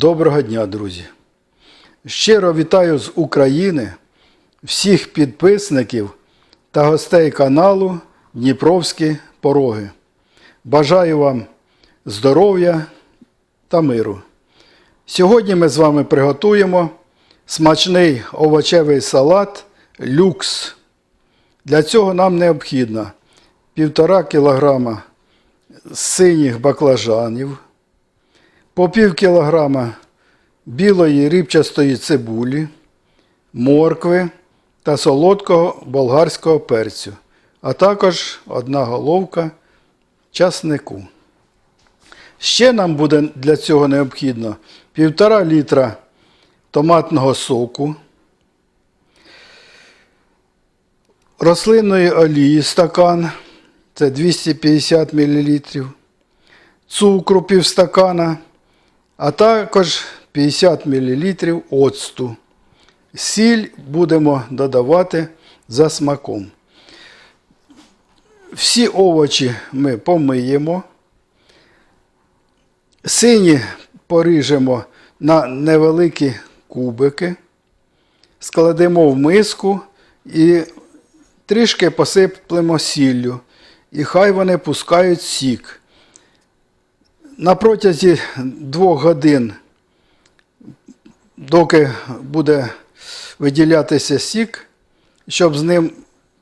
Доброго дня, друзі! Щиро вітаю з України всіх підписників та гостей каналу Дніпровські Пороги. Бажаю вам здоров'я та миру. Сьогодні ми з вами приготуємо смачний овочевий салат люкс. Для цього нам необхідно 1,5 кг синіх баклажанів, по пів кілограма білої рібчастої цибулі, моркви та солодкого болгарського перцю, а також одна головка часнику. Ще нам буде для цього необхідно 1,5 літра томатного соку, рослинної олії стакан, це 250 мл, цукру півстакана, а також 50 мл оцту. Сіль будемо додавати за смаком. Всі овочі ми помиємо. Сині поріжемо на невеликі кубики, складемо в миску і трішки посиплемо сіллю. І хай вони пускають сік. На протязі двох годин, доки буде виділятися сік, щоб з ним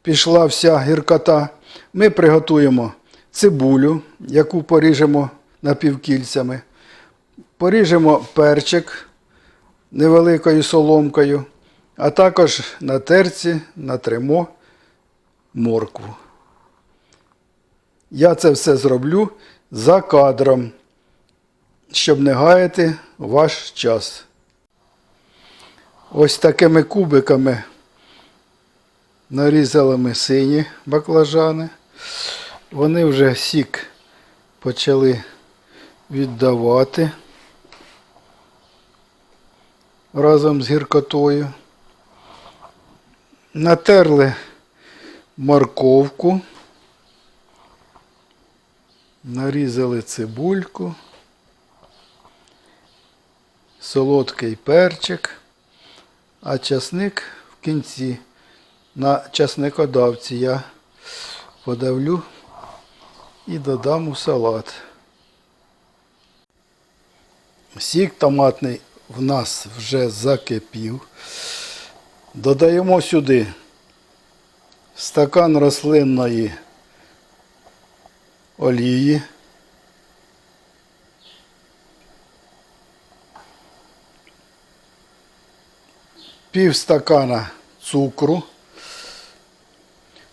пішла вся гіркота, ми приготуємо цибулю, яку поріжемо напівкільцями. Поріжемо перчик невеликою соломкою, а також на терці натримо моркву. Я це все зроблю за кадром, щоб не гаяти ваш час. Ось такими кубиками нарізали ми сині баклажани. Вони вже сік почали віддавати разом з гіркотою. Натерли морковку. Нарізали цибульку, солодкий перчик, а часник в кінці на часникодавці я подавлю і додам у салат. Сік томатний в нас вже закипів. Додаємо сюди стакан рослинної олії. Пів стакана цукру.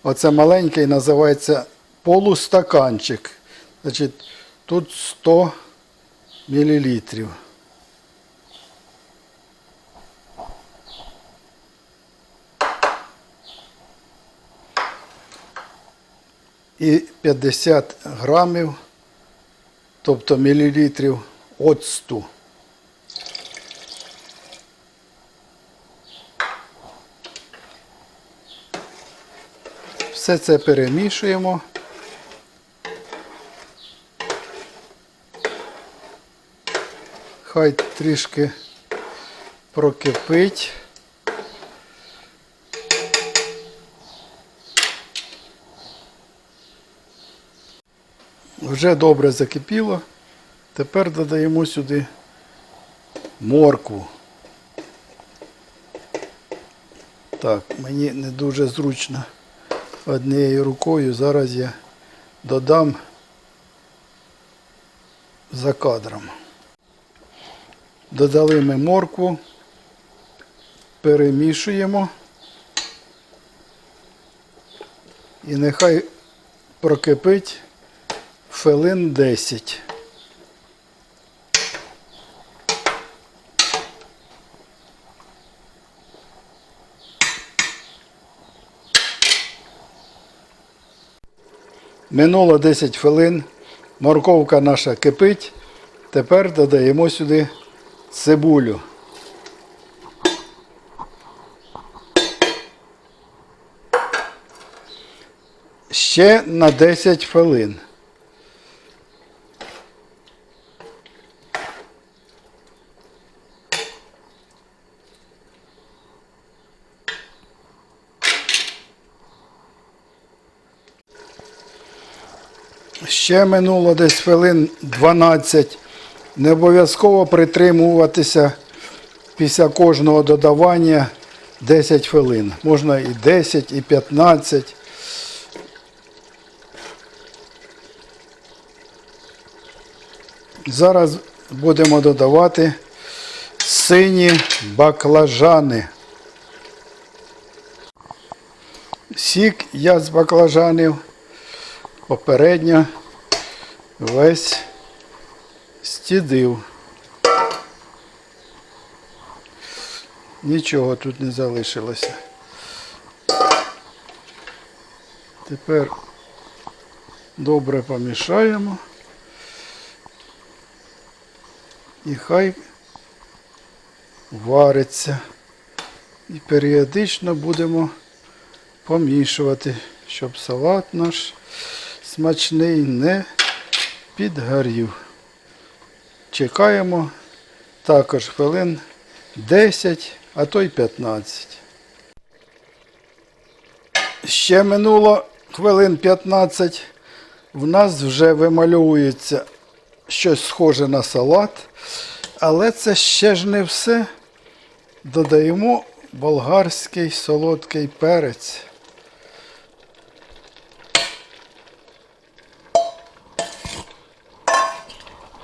Оце маленький називається полустаканчик. Значить, тут 100 мілілітрів. і 50 грамів, тобто мілілітрів оцту. Все це перемішуємо. Хай трішки прокипить. Вже добре закипіло. Тепер додаємо сюди моркву. Так, мені не дуже зручно однією рукою. Зараз я додам за кадром. Додали ми моркву, перемішуємо. І нехай прокипить хвилин 10. Минуло 10 хвилин. Морковка наша кипить. Тепер додаємо сюди цибулю. Ще на 10 хвилин. Ще минуло десь хвилин 12. Не обов'язково притримуватися після кожного додавання 10 хвилин. Можна і 10, і 15. Зараз будемо додавати сині баклажани. Сік я з баклажанів попередньо весь стідив. Нічого тут не залишилося. Тепер добре помішаємо. І хай вариться. І періодично будемо помішувати, щоб салат наш смачний не підгорів. Чекаємо також хвилин 10, а то й 15. Ще минуло хвилин 15. В нас вже вимальовується щось схоже на салат. Але це ще ж не все. Додаємо болгарський солодкий перець.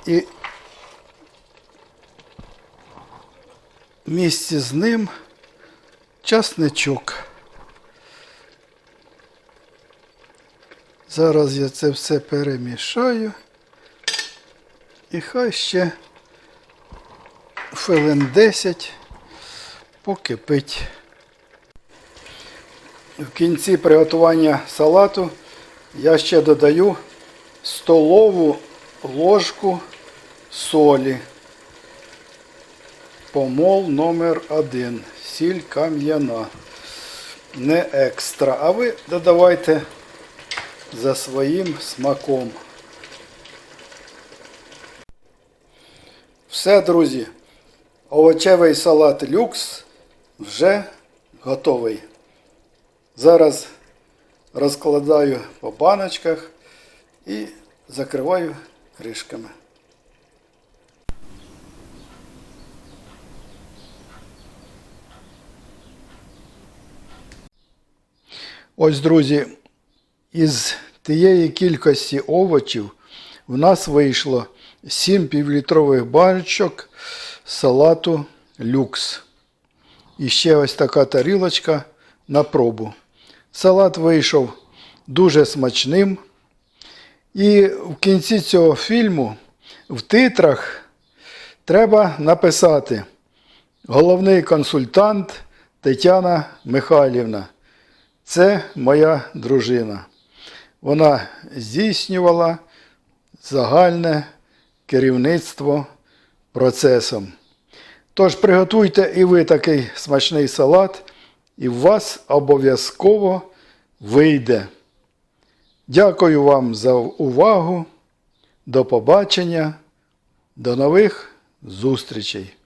І в місті з ним часничок. Зараз я це все перемішаю. І хай ще хвилин 10 покипить. В кінці приготування салату я ще додаю столову ложку солі. Помол номер один. Сіль кам'яна. Не екстра. А ви додавайте за своїм смаком. Все, друзі. Овочевий салат люкс вже готовий. Зараз розкладаю по баночках і закриваю кришками. Ось, друзі, із тієї кількості овочів в нас вийшло 7 півлітрових баночок салату люкс. І ще ось така тарілочка на пробу. Салат вийшов дуже смачним. І в кінці цього фільму в титрах треба написати головний консультант Тетяна Михайлівна. Це моя дружина. Вона здійснювала загальне керівництво процесом. Тож приготуйте і ви такий смачний салат, і в вас обов'язково вийде. Дякую вам за увагу. До побачення. До нових зустрічей!